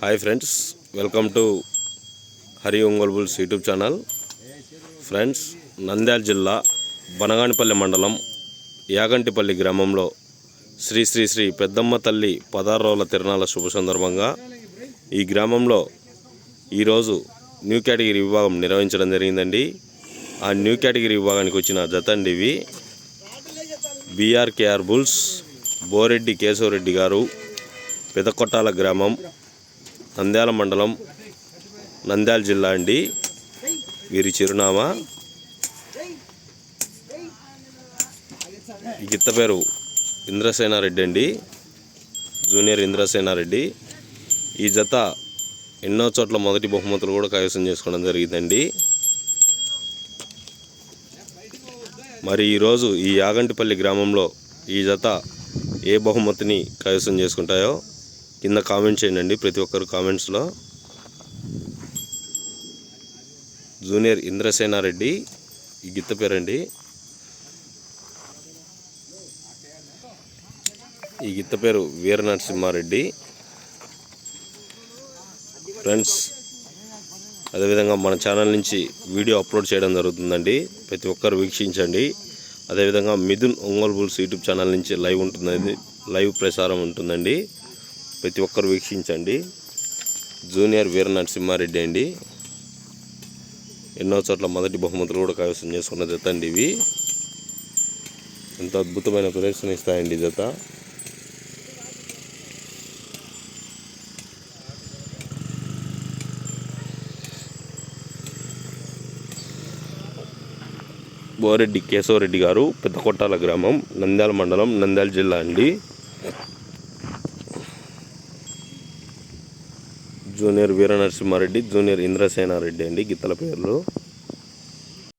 Hi friends welcome to Hari Ongole bulls YouTube channel friends Nandyal జిల్లా బనగానిపల్లి మండలం యాగంటిపల్లి గ్రామంలో శ్రీ శ్రీ శ్రీ పెద్దమ్మ తల్లి పదహారు రోజుల తిరణాల శుభ సందర్భంగా ఈ గ్రామంలో ఈరోజు న్యూ కేటగిరీ విభాగం నిర్వహించడం జరిగిందండి. ఆ న్యూ కేటగిరీ విభాగానికి వచ్చిన జత ఇవి బీఆర్కేఆర్ బుల్స్ బోరెడ్డి కేశవరెడ్డి గారు పెదకొట్టాల గ్రామం నంద్యాల మండలం నంద్యాల జిల్లా అండి. వీరి చిరునామా. ఈ గిత్త పేరు ఇంద్రసేనారెడ్డి అండి. జూనియర్ ఇంద్రసేనారెడ్డి. ఈ జత ఎన్నో చోట్ల మొదటి బహుమతులు కూడా కైవసం చేసుకోవడం జరిగిందండి. మరి ఈరోజు ఈ యాగంటిపల్లి గ్రామంలో ఈ జత ఏ బహుమతిని కైవసం చేసుకుంటాయో కింద కామెంట్ చేయండి ప్రతి ఒక్కరు కామెంట్స్లో జూనియర్ ఇంద్రసేనారెడ్డి ఈ గిత్త పేరండి. ఈ గిత్త పేరు వీర నరసింహారెడ్డి ఫ్రెండ్స్ అదేవిధంగా మన ఛానల్ నుంచి వీడియో అప్లోడ్ చేయడం జరుగుతుందండి. ప్రతి ఒక్కరు వీక్షించండి. అదేవిధంగా Mithun Ongole bulls YouTube channel నుంచి లైవ్ ఉంటుందండి. లైవ్ ప్రసారం ఉంటుందండి. ప్రతి ఒక్కరు వీక్షించండి. జూనియర్ వీర నరసింహారెడ్డి అండి. ఎన్నో చోట్ల మొదటి బహుమతులు కూడా కైవసం చేసుకున్న జత అండి ఇవి. ఎంతో అద్భుతమైన ప్రదర్శన ఇస్తాయండి జత. బోరెడ్డి కేశవరెడ్డి గారు పెద్దకొట్టాల గ్రామం నంద్యాల మండలం నంద్యాల జిల్లా అండి. జూనియర్ వీరనరసింహారెడ్డి జూనియర్ ఇంద్రసేనారెడ్డి అండి గిత్తల పేర్లు.